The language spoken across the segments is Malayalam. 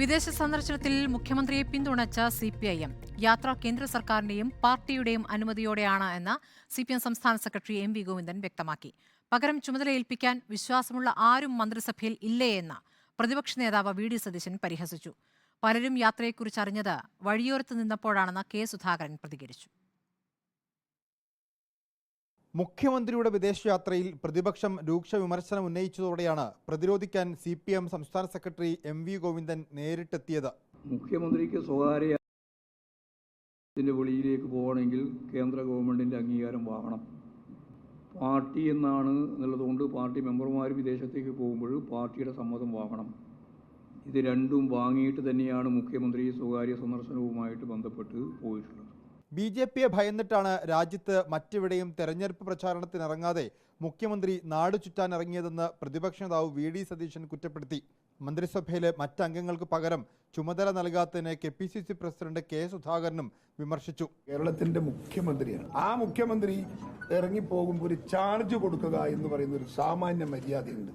വിദേശ സന്ദർശനത്തിൽ മുഖ്യമന്ത്രിയെ പിന്തുണച്ച സി പി ഐ എം യാത്ര കേന്ദ്ര സർക്കാരിന്റെയും പാർട്ടിയുടെയും അനുമതിയോടെയാണ് എന്ന് സി പി എം സംസ്ഥാന സെക്രട്ടറി എം വി ഗോവിന്ദൻ വ്യക്തമാക്കി. പകരം ചുമതലയേൽപ്പിക്കാൻ വിശ്വാസമുള്ള ആരും മന്ത്രിസഭയിൽ ഇല്ലേ എന്ന് പ്രതിപക്ഷ നേതാവ് വി ഡി സതീശൻ പരിഹസിച്ചു. പലരും യാത്രയെക്കുറിച്ച് അറിഞ്ഞത് വഴിയോരത്ത് നിന്നപ്പോഴാണെന്ന് കെ സുധാകരൻ പ്രതികരിച്ചു. മുഖ്യമന്ത്രിയുടെ വിദേശയാത്രയിൽ പ്രതിപക്ഷം രൂക്ഷ വിമർശനം ഉന്നയിച്ചതോടെയാണ് പ്രതിരോധിക്കാൻ സി പി എം സംസ്ഥാന സെക്രട്ടറി എം വി ഗോവിന്ദൻ നേരിട്ടെത്തിയത്. മുഖ്യമന്ത്രിക്ക് സ്വകാര്യ വെളിയിലേക്ക് പോകണമെങ്കിൽ കേന്ദ്ര ഗവൺമെന്റിന്റെ അംഗീകാരം വാങ്ങണം. പാർട്ടി എന്നാണ് എന്നുള്ളതുകൊണ്ട് പാർട്ടി മെമ്പർമാർ വിദേശത്തേക്ക് പോകുമ്പോൾ പാർട്ടിയുടെ സമ്മതം വാങ്ങണം. ഇത് രണ്ടും വാങ്ങിയിട്ട് തന്നെയാണ് മുഖ്യമന്ത്രി സ്വകാര്യ സന്ദർശനവുമായിട്ട് ബന്ധപ്പെട്ട് പോയിട്ടുള്ളത്. ബി ജെ പിയെ ഭയന്നിട്ടാണ് രാജ്യത്ത് മറ്റെവിടെയും തെരഞ്ഞെടുപ്പ് പ്രചാരണത്തിനിറങ്ങാതെ മുഖ്യമന്ത്രി നാട് ചുറ്റാനിറങ്ങിയതെന്ന് പ്രതിപക്ഷ നേതാവ് വി ഡി സതീശൻ കുറ്റപ്പെടുത്തി. മന്ത്രിസഭയിലെ മറ്റംഗങ്ങൾക്ക് പകരം ചുമതല നൽകാത്തതിന് K P C C president K സുധാകരനും വിമർശിച്ചു. കേരളത്തിന്റെ മുഖ്യമന്ത്രിയാണ്. ആ മുഖ്യമന്ത്രി ഇറങ്ങിപ്പോകുമ്പോൾ ഒരു ചാർജ് കൊടുക്കുക എന്ന് പറയുന്ന ഒരു സാമാന്യ മര്യാദയുണ്ട്.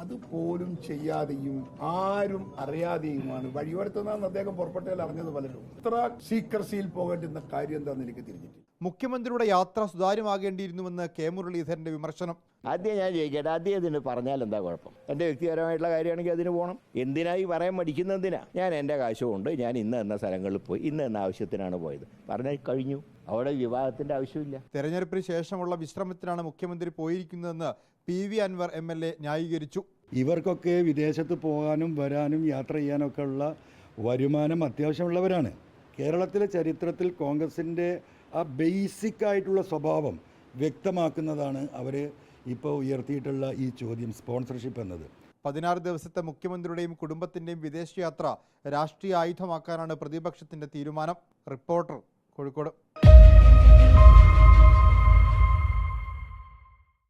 അതുപോലും ചെയ്യാതെയും ആരും അറിയാതെയുമാണ് വഴിയോരത്തുനിന്നാണ് അദ്ദേഹം പുറപ്പെട്ടതിൽ അറിഞ്ഞത് പലരും ഇത്ര സീക്രസിയിൽ പോകേണ്ടുന്ന കാര്യം എന്താണെന്ന് എനിക്ക് തിരിഞ്ഞിട്ടില്ല. മുഖ്യമന്ത്രിയുടെ യാത്ര സുതാര്യമാകേണ്ടിയിരുന്നുവെന്ന് കെ മുരളീധരന്റെ വിമർശനം. ആദ്യം ഞാൻ ചോദിക്കട്ടെ ആദ്യം ഇതിന് പറഞ്ഞാൽ എന്താ കുഴപ്പം? എന്റെ വ്യക്തിപരമായിട്ടുള്ള കാര്യമാണെങ്കിൽ അതിന് പോകണം എന്തിനായി പറയാൻ മടിക്കുന്നതിനാ ഞാൻ എന്റെ കാശുകൊണ്ട് ഞാൻ ഇന്ന് എന്ന സ്ഥലങ്ങളിൽ പോയി ഇന്ന് എന്ന ആവശ്യത്തിനാണ് പോയത്. പറഞ്ഞാൽ കഴിഞ്ഞു അവിടെ വിവാഹത്തിന്റെ ആവശ്യമില്ല. തെരഞ്ഞെടുപ്പിന് ശേഷമുള്ള വിശ്രമത്തിനാണ് മുഖ്യമന്ത്രി പോയിരിക്കുന്നതെന്ന് P V Anvar M L A ന്യായീകരിച്ചു. ഇവർക്കൊക്കെ വിദേശത്ത് പോകാനും വരാനും യാത്ര ചെയ്യാനൊക്കെ ഉള്ള വരുമാനം അത്യാവശ്യമുള്ളവരാണ്. കേരളത്തിലെ ചരിത്രത്തിൽ കോൺഗ്രസിന്റെ ആ ബേസിക് ആയിട്ടുള്ള സ്വഭാവം വ്യക്തമാക്കുന്നതാണ് അവർ ഇപ്പോൾ ഉയർത്തിയിട്ടുള്ള ഈ ചോദ്യം സ്പോൺസർഷിപ്പ് എന്നത്. പതിനാറ് ദിവസത്തെ മുഖ്യമന്ത്രിയുടെയും കുടുംബത്തിന്റെയും വിദേശയാത്ര രാഷ്ട്രീയ ആയുധമാക്കാനാണ് പ്രതിപക്ഷത്തിന്റെ തീരുമാനം. റിപ്പോർട്ടർ കോഴിക്കോട്.